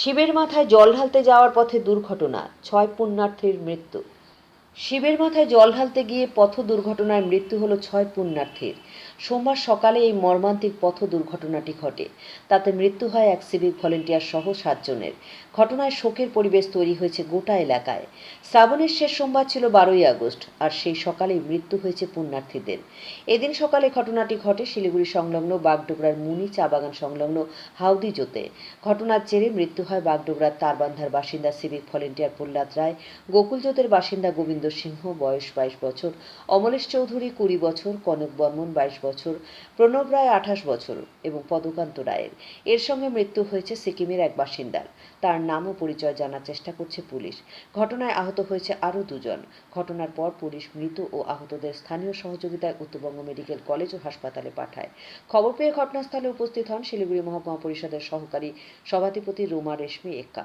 শিবের মাথায় জল ঢালতে যাওয়ার পথে দুর্ঘটনা, ছয় পুণ্যার্থীর মৃত্যু। শিবের মাথায় জল ঢালতে গিয়ে পথ দুর্ঘটনায় মৃত্যু হলো ছয় পুণ্যার্থীর। সোমবার সকালে এই মর্মান্তিক পথ দুর্ঘটনাটি ঘটে। তাতে মৃত্যু হয় এক সিভিক ভলেন্টিয়ার সহ সাতজনের। ঘটনায় শোকের পরিবেশ তৈরি হয়েছে গোটা এলাকায়। শ্রাবণের শেষ সোমবার ছিল বারোই আগস্ট, আর সেই সকালেই মৃত্যু হয়েছে পুণ্যার্থীদের। এদিন সকালে ঘটনাটি ঘটে শিলিগুড়ি সংলগ্ন বাগডোগরার মুনি চা বাগান সংলগ্ন হাউদি জোতে ঘটনার জেরে মৃত্যু হয় বাগডোগরার তারবান্ধার বাসিন্দা সিভিক ভলেন্টিয়ার প্রহ্লাদ রায়, গোকুলজোতের বাসিন্দা গোবিন্দ সিংহ, বয়স বাইশ বছর, অমলেশ চৌধুরী কুড়ি বছর, কনক বর্মন বাইশ বছর। প্রণব রায় আঠাশ বছর এবং পদকান্ত রায়ের। এর সঙ্গে মৃত্যু হয়েছে সিকিমের এক বাসিন্দার। তার নাম ও পরিচয় জানার চেষ্টা করছে পুলিশ। ঘটনায় আহত হয়েছে আরও দুজন। ঘটনার পর পুলিশ মৃত ও আহতদের স্থানীয় সহযোগিতায় উত্তরবঙ্গ মেডিকেল কলেজ ও হাসপাতালে পাঠায়। খবর পেয়ে ঘটনাস্থলে উপস্থিত হন শিলিগুড়ি মহকুমা পরিষদের সহকারী সভাধিপতি Ruma Reshmi Ekka.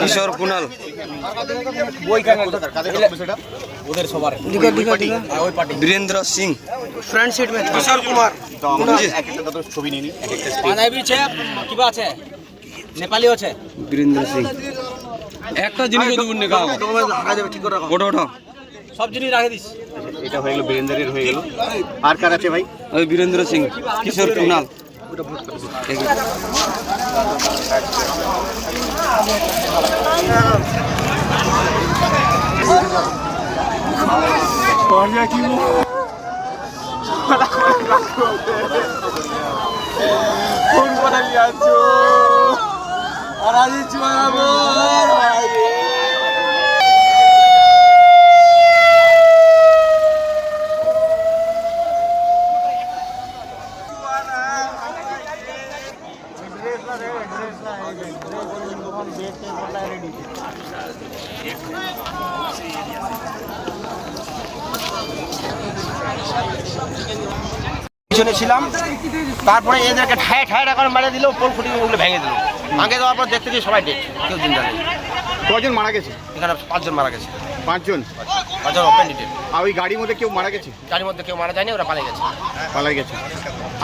Kishore party Birendra Singh front seat মে কিশোর কুমার ছবি নিয়ে পাঞ্জাবি আছে কিবা আছে নেপালি আছে বীরেন্দ্র সিং একটা জিনিস সব জিনিস রাখে দিস এটা হয়ে গেল বীরেন্দ্রের হয়ে গেল। আর কার আছে ভাই? ওই বীরেন্দ্র সিং কিশোর কুনাল। কোন কথা নিয়ে আছো আর আজ চুয়াবো পিছনে ছিলাম। তারপরে এদেরকে ঠায় ঠায় এখন মেরে দিল পোল খুঁটি ওগুলো ভেঙে দিল। ভাঙে দেওয়ার পর দেখতে গিয়ে সবাই ডেট কেউ জিন্দা নেই। কজন মারা গেছে? এখানে পাঁচজন মারা গেছে। পাঁচজন? পাঁচজন ওপেন ডিটেল আর ওই গাড়ির মধ্যে কেউ মারা গেছে? গাড়ির মধ্যে কেউ মারা যায়নি ওরা পালিয়ে গেছে। পালাই গেছে।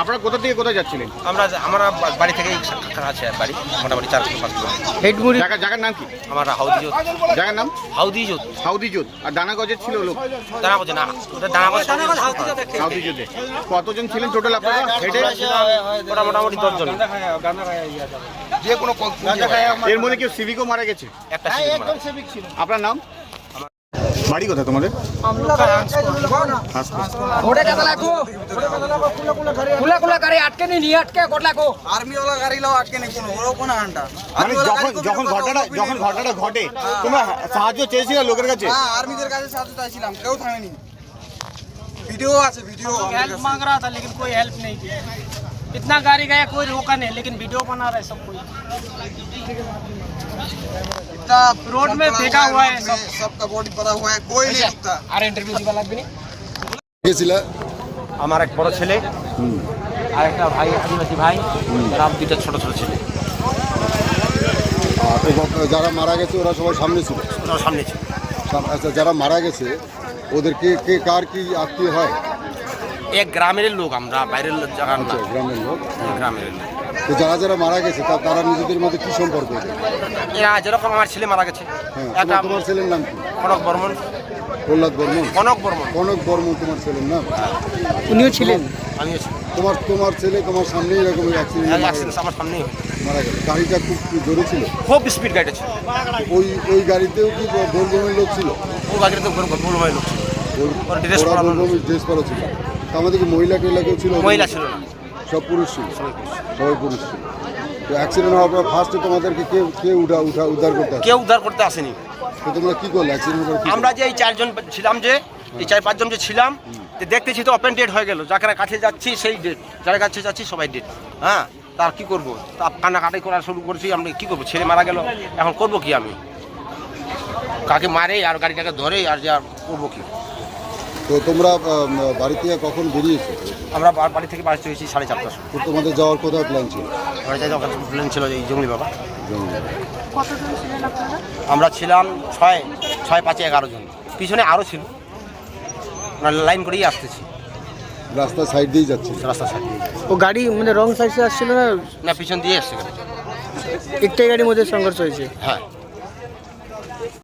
আপনারা কোথা থেকে কোথায় যাচ্ছিলেন? আমরা আমরা বাড়ি থেকেই সাক্ষাৎ আছে বাড়ি মোটামুটি চার কিলো পাঁচ কিলো। জায়গা জায়গার নাম কি? আমার হাউদি জোত জায়গার নাম? হাউদি জোত হাউদি জোত আর দানা গজের ছিল লোক? দানা বলছে না ওদের দানা বলছে হাউদি জোতে কতজন ছিলেন টোটাল আপনারা? হেডে ওটা মোটামুটি দশজন। যে কোনো এর মধ্যে কেউ সিভিকও মারা গেছে? একটা সিভিক আপনার নাম? বাড়ি কোথায় তোমাদের হাসপাতাল। কুলা কুলা গাড়ি আটকে নি নিয়ে আটকে কোটলা কো মানে যখন যখন ঘটনাটা যখন ঘটনাটা ঘটে তোমরা সাহায্য চেয়েছিলে লোকের কাছে আর্মিদের কাছে সাহায্য চাইছিলাম কেউ থামেনি ভিডিও আছে ভিডিও हेल्प मांग रहा था लेकिन कोई हेल्प नहीं किया इतना गाड़ी गया कोई रोका नहीं लेकिन वीडियो बना रहे सब कोई रोड में फेंका हुआ है सब सबका बॉडी पड़ा हुआ है कोई नहीं रुकता अरे इंटरव्यू दिवा লাগবে নি আমার এক বড় ছেলে আর একটা ভাই আদিবাসী ভাই আর আমার দুইটা ছোট ছোট ছেলে আর এবং যারা মারা গেছে ওরা সবাই সামনে ছিল ওরা সামনে ছিল সাম- আচ্ছা যারা মারা গেছে ওদের কে কে কার কি আত্মীয় হয় এক গ্রামের লোক আমরা বাইরের লোক জায়গা না আচ্ছা গ্রামের লোক এক গ্রামের লোক তো যারা যারা মারা গেছে তা তারা নিজেদের মধ্যে কি সম্পর্ক? এরা যেরকম আমার ছেলে মারা গেছে হ্যাঁ একটা তোমার ছেলের নাম কি? কনক বর্মন। প্রহ্লাদ বর্মন? কনক বর্মন। কনক বর্মন তোমার ছেলের নাম? উনিও ছিলেন। আমি তোমার তোমার ছেলে তোমার সামনে এরকম অ্যাক্সিডেন্ট অ্যাক্সিডেন্ট আমার সামনেই হয়েছে। মারা গেছে। গাড়িটা খুব জোরে ছিল? খুব স্পিড গাড়িটা ছিল। ওই ওই গাড়িতেও কি বোলবমের লোক ছিল? ও গাড়িতে তো ভাই লোক ছিল। ওর- ওর dress ওরা পরানো ড্রেস পরা ছিল। তা আমাদের কি মহিলা টহিলা কেউ ছিল? মহিলা ছিল না। সব পুরুষ ছিল সবাই পুরুষ। ছিল তো অ্যাক্সিডেন্ট হওয়ার পর ফার্স্টে তোমাদেরকে কে কে উঠা উঠা উদ্ধার করতে কেউ উদ্ধার করতে আসেনি। তো তোমরা কি করলে? অ্যাক্সিডেন্ট করে আমরা যে এই চারজন ছিলাম যে এই চার পাঁচজন যে ছিলাম তো দেখতেছি তো ওপেন ডেট হয়ে গেল যারা কাছে যাচ্ছি সেই ডেট যারা কাছে যাচ্ছি সবাই ডেট হ্যাঁ তার কি করব? তা কান্নাকাটি করা শুরু করেছি আমরা কি করব? ছেলে মারা গেল এখন করব কি আমি? কাকে মারে আর গাড়িটাকে ধরে আর যা করব কি? তো তোমরা বাড়ি থেকে কখন বেরিয়েছো আমরা বাড়ি থেকে বাড়ি হয়েছি সাড়ে চারটার সময়। তো তোমাদের যাওয়ার কোথায় প্ল্যান ছিল? প্লেন ছিল এই জঙ্গলি বাবা। জঙ্গলে। আমরা ছিলাম ছয় ছয় পাঁচে এগারো জন। পিছনে আরও ছিল। আমরা লাইন করেই আসতেছি। রাস্তার সাইড দিয়েই যাচ্ছে রাস্তার সাইড দিয়ে। ও গাড়ি মানে রং সাইডে আসছিল না? না পিছন দিয়ে আসছে গাড়ি। একটাই গাড়ির মধ্যে সংঘর্ষ হয়েছে? হ্যাঁ।